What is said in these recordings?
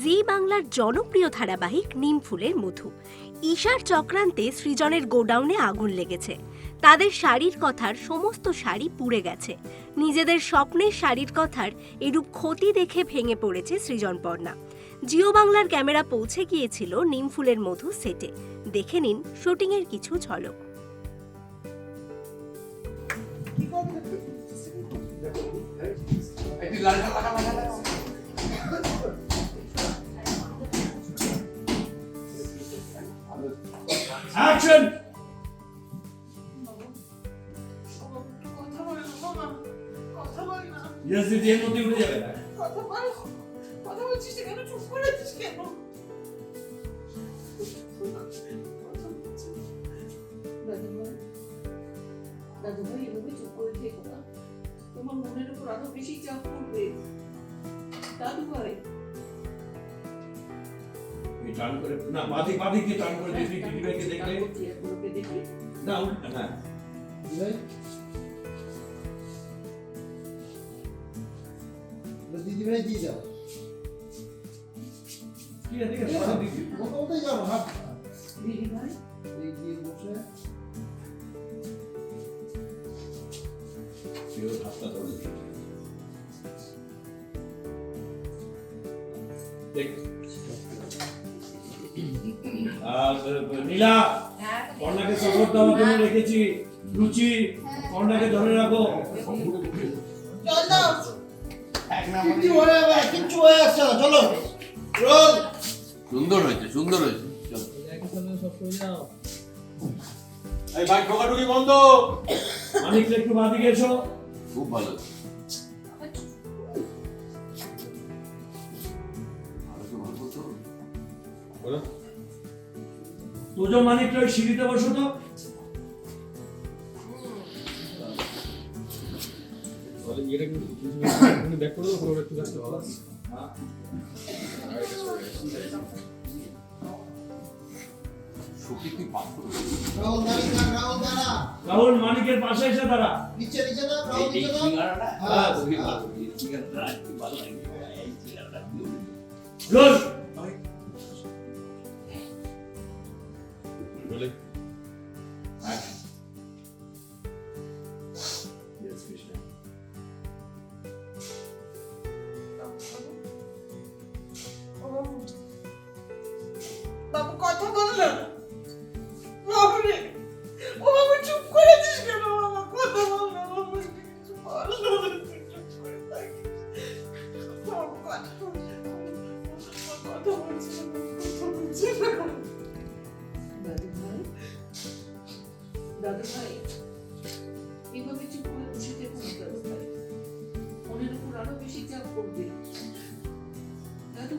জি বাংলার জনপ্রিয় ধারাবাহিক নিমফুলের মধু। ঈশার চক্রান্তে সৃজনের গোডাউনে আগুন লেগেছে। তাদের শাড়ির কথার সমস্ত শাড়ি পুড়ে গেছে। নিজেদের স্বপ্নের শাড়ির কথার এরূপ ক্ষতি দেখে ভেঙে পড়েছে সৃজনপর্ণা জিও বাংলার ক্যামেরা পৌঁছে গিয়েছিল নিমফুলের মধু সেটে। দেখে নিন শুটিংয়ের কিছু ঝলক। অ্যাকশন কথা বলে না মামা কথা বল না ইয়েস দিদি এর মধ্যে উঠে যাবে। না কথা বল কথা বলছিস কেন চুপ করে আছিস কেন দাদুভাই দাদুভাই এভাবে চুপ করে থেকো না তোমার মনের উপর আরও বেশি চাপ পড়বে। দাদুভাই তুই টার্ন করে না বাদি বাদি দিয়ে টার্ন করে দিবি দিদি ভাইকে দেখলে না হ্যাঁ। দিদি ভাই দিয়ে যাও আছে বাদি দিদি মোটামুটি যাব হাত দিদি ভাই এই দিয়ে বসে। কেউ হাতটা ধরে দেখ। আর নীলা সাপোর্ট দেওয়ার জন্য রেখেছি। রুচি কর্ণাকে ধরে রাখো। চল। সুন্দর হয়েছে সুন্দর হয়েছে। এই ভাই ঠোকাঠুকি বন্ধ। একটু বাদিকে এসো। খুব ভালো। আরও তোজো মানিকটা ওই সিঁড়িতে বসো তো। রাহুল মানিকের পাশে এসে দাঁড়া। নিচে নিচে না রাহুল ভালো। রোল বাবু কথা বল না। বাবু রে ও বাবু কথা বল না বাবু কিছু বল। চুপ করে থাকিস বাবু কথা বল কথা বলছিস না, দাদু ভাই, এভাবে চুপ করে বসে দেখুন দাদু ভাই, মনের উপর আরও বেশি চাপ পড়বে। দাদু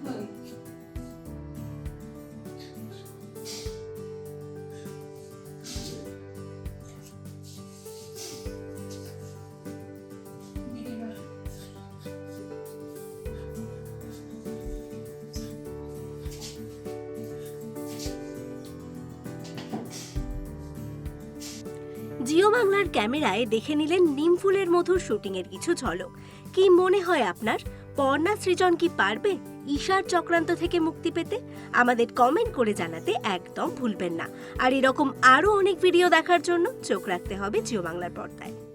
জিও বাংলার ক্যামেরায় দেখে নিলেন নিমফুলের মধুর শুটিংয়ের কিছু ঝলক। কি মনে হয় আপনার? পর্ণা সৃজন কি পারবে ঈশার চক্রান্ত থেকে মুক্তি পেতে? আমাদের কমেন্ট করে জানাতে একদম ভুলবেন না। আর এরকম আরও অনেক ভিডিও দেখার জন্য চোখ রাখতে হবে জিও বাংলার পর্দায়।